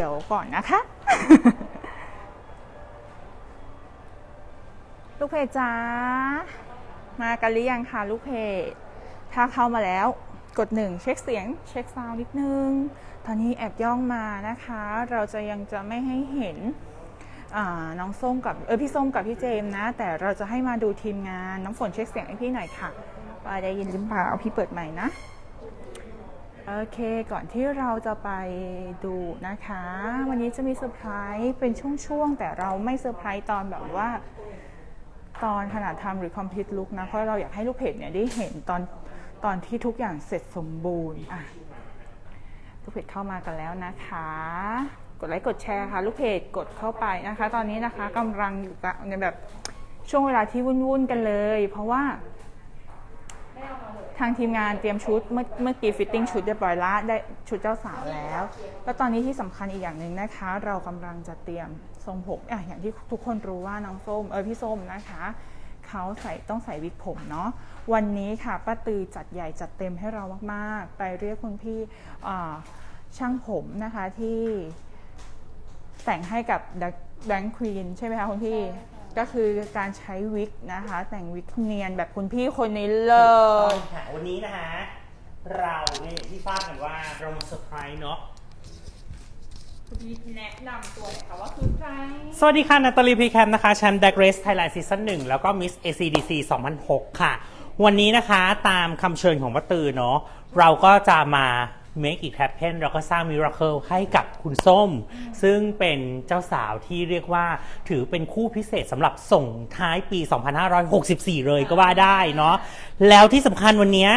เดี๋ยวก่อนนะคะ ลูกเพจจ้า มากันหรือยังคะลูกเพจถ้าเข้ามาแล้วกดหนึ่งเช็คเสียง เช็คซาวน์นิดนึง ตอนนี้แอบย่องมานะคะ เราจะยังจะไม่ให้เห็นน้องส้มกับเออพี่ส้มกับพี่เจมนะ แต่เราจะให้มาดูทีมงานน้องฝนเช็คเสียงให้พี่หน่อยค่ะว่าได้ยินหรือเปล่าพี่เปิดใหม่นะ โอเค ก่อนที่เราจะไปดูนะคะ วันนี้จะมีเซอร์ไพรส์เป็นช่วงๆ แต่เราไม่เซอร์ไพรส์ตอนแบบว่า ตอนขนาดทำหรือ complete look นะ เพราะเราอยากให้ลูกเพจเนี่ยได้เห็นตอนตอนที่ทุกอย่างเสร็จสมบูรณ์อะลูกเพจเข้ามากันแล้วนะคะ กดไลค์กดแชร์ค่ะ ลูกเพจกดเข้าไปนะคะ ตอนนี้นะคะกำลังอยู่กับในแบบช่วงเวลาที่วุ่นๆกันเลย เพราะว่า ทางทีมงานเตรียมชุดเมื่อเมื่อกี้ฟิตติ้งชุดเรียบร้อยละได้ชุดเจ้าสาวแล้ว แล้วตอนนี้ที่สำคัญอีกอย่างหนึ่งนะคะ เรากำลังจะเตรียมทรงผมอะอย่างที่ทุกคนรู้ว่าน้องส้มเออพี่ส้มนะคะเขาใส่ต้องใส่วิกผมเนาะวันนี้ค่ะป้าตือจัดใหญ่จัดเต็มให้เรามากๆ ไปเรียกคุณพี่ช่างผมนะคะที่แต่งให้กับแบงค์ควีนใช่ไหมคะคุณพี่ ก็คือการใช้วิกนะคะ แต่งวิกเนียนแบบคุณพี่คนนี้เลต้ยองค่ะวันนี้นะฮะเราเนี่ยอย่างที่ทราบกันว่าเรามาเซอร์ไพรส์เนาะคุณพี่แนะนำตัวหน่อยค่ะว่าคือใคร สวัสดีค่ะนาตาลีพีแคมนะคะแชมป์ดักเรสไทยแลนด์ซีซั่นหนึ่งแล้วก็มิส ACDC 2006 ค่ะ วันนี้นะคะตามคำเชิญของป้าตือเนาะเราก็จะมา make it happen เราก็สร้าง miracle ให้กับคุณส้ม ซึ่งเป็นเจ้าสาวที่เรียกว่าถือเป็นคู่พิเศษสำหรับส่งท้ายปี 2564 เลยก็ว่าได้เนาะแล้วที่สำคัญวันเนี้ย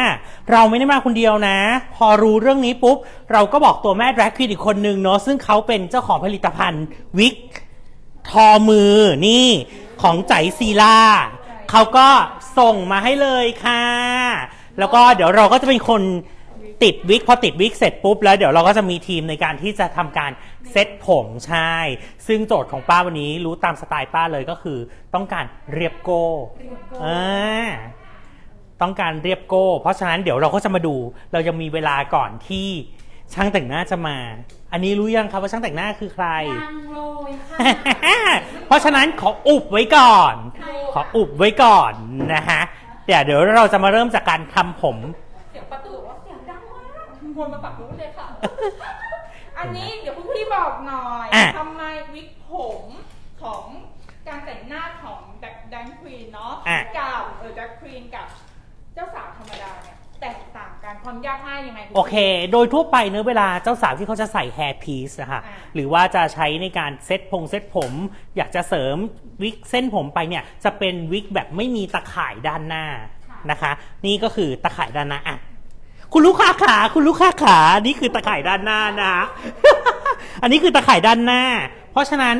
เราไม่ได้มาคนเดียวนะ พอรู้เรื่องนี้ปุ๊บ เราก็บอกตัวแม่แดร็กควีนอีกคนนึงเนาะซึ่งเขาเป็นเจ้าของผลิตภัณฑ์วิกทอมือนี่ของใจซีล่าเขาก็ส่งมาให้เลยค่ะ แล้วก็เดี๋ยวเราก็จะเป็นคน ติดวิกพอติดวิกเสร็จปุ๊บแล้วเดี๋ยวเราก็จะมีทีมในการที่จะทำการเซ็ตผมใช่ ซึ่งโจทย์ของป้าวันนี้รู้ตามสไตล์ป้าเลยก็คือ ต้องการเรียบโก้อ่าต้องการเรียบโก้ เพราะฉะนั้นเดี๋ยวเราก็จะมาดู เรายังมีเวลาก่อนที่ช่างแต่งหน้าจะมา อันนี้รู้ยังครับว่าช่างแต่งหน้าคือใครยังโรยค่ะเพราะฉะนั้นขออุบไว้ก่อน ขออุบไว้ก่อนนะฮะเดี๋ยวเดี๋ยวเราจะมาเริ่มจากการทำผม มากคนมาปักรู้เลยค่ะ อันนี้เดี๋ยวคุณพี่บอกหน่อยอะ ทำไมวิกผมของการแต่งหน้าของแดกแดนควีนเนาะอะ กับเออแดกควีนกับเจ้าสาวธรรมดาเนี่ยแตกต่างกันความยากง่ายยังไงณ โอเค โดยทั่วไปเนื้อะเวลาเจ้าสาวที่เขาจะใส่แฮร์พีซอะค่ะอ่าหรือว่าจะใช้ในการเซ็ตพงเซ็ตผม อยากจะเสริมวิกเส้นผมไปเนี่ย จะเป็นวิกแบบไม่มีตะข่ายด้านหน้านะคะ นี่ก็คือตะข่ายด้านหน้าอะ คุณลูกค้าขา คุณลูกค้าขานี่คือตะข่ายด้านหน้านะ อันนี้คือตะข่ายด้านหน้า เพราะฉะนั้น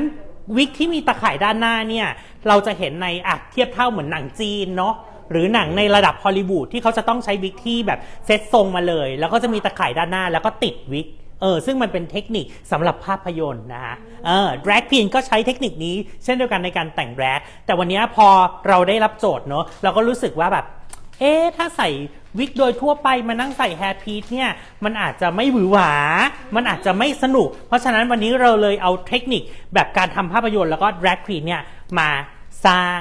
วิกที่มีตะข่ายด้านหน้าเนี่ย เราจะเห็นในอะเทียบเท่าเหมือนหนังจีนเนาะ หรือหนังในระดับฮอลลีวูดที่เขาจะต้องใช้วิกที่แบบเซตทรงมาเลย แล้วก็จะมีตะข่ายด้านหน้าแล้วก็ติดวิก เออ ซึ่งมันเป็นเทคนิคสำหรับภาพยนตร์นะฮะ เออดร g ก u e e n ก็ใช้เทคนิคนี้ เช่นเดียวกันในการแต่งแดรกแต่วันนี้พอเราได้รับโจทย์เนาะ เราก็รู้สึกว่าแบบ เอ๊ะถ้าใส่วิกโดยทั่วไปมานั่งใส่แฮร์พีทเนี่ย มันอาจจะไม่หวือหวา มันอาจจะไม่สนุก เพราะฉะนั้นวันนี้เราเลยเอาเทคนิคแบบการทำภาพยนตร์แล้วก็ drag queen เนี่ยมาสร้าง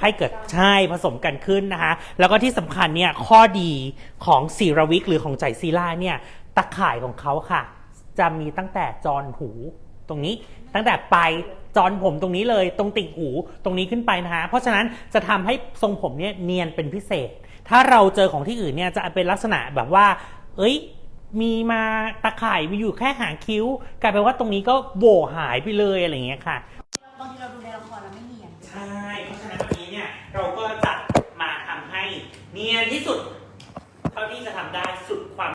ให้เกิดใช่ผสมกันขึ้นนะคะ แล้วก็ที่สำคัญเนี่ยข้อดีของซีราวิกหรือของใจซีล่าเนี่ยตะข่ายของเขาค่ะ จะมีตั้งแต่จอนหูตรงนี้ตั้งแต่ปลายจอนผมตรงนี้เลยตรงติ่งหูตรงนี้ขึ้นไปนะฮะเพราะฉะนั้นจะทำให้ทรงผมเนี่ยเนียนเป็นพิเศษ ถ้าเราเจอของที่อื่นเนี่ยจะเป็นลักษณะแบบว่า เอ้ย มีมาตะข่ายมีอยู่แค่หางคิ้ว กลายเป็นว่าตรงนี้ก็โวหายไปเลยอะไรอย่างเงี้ยค่ะ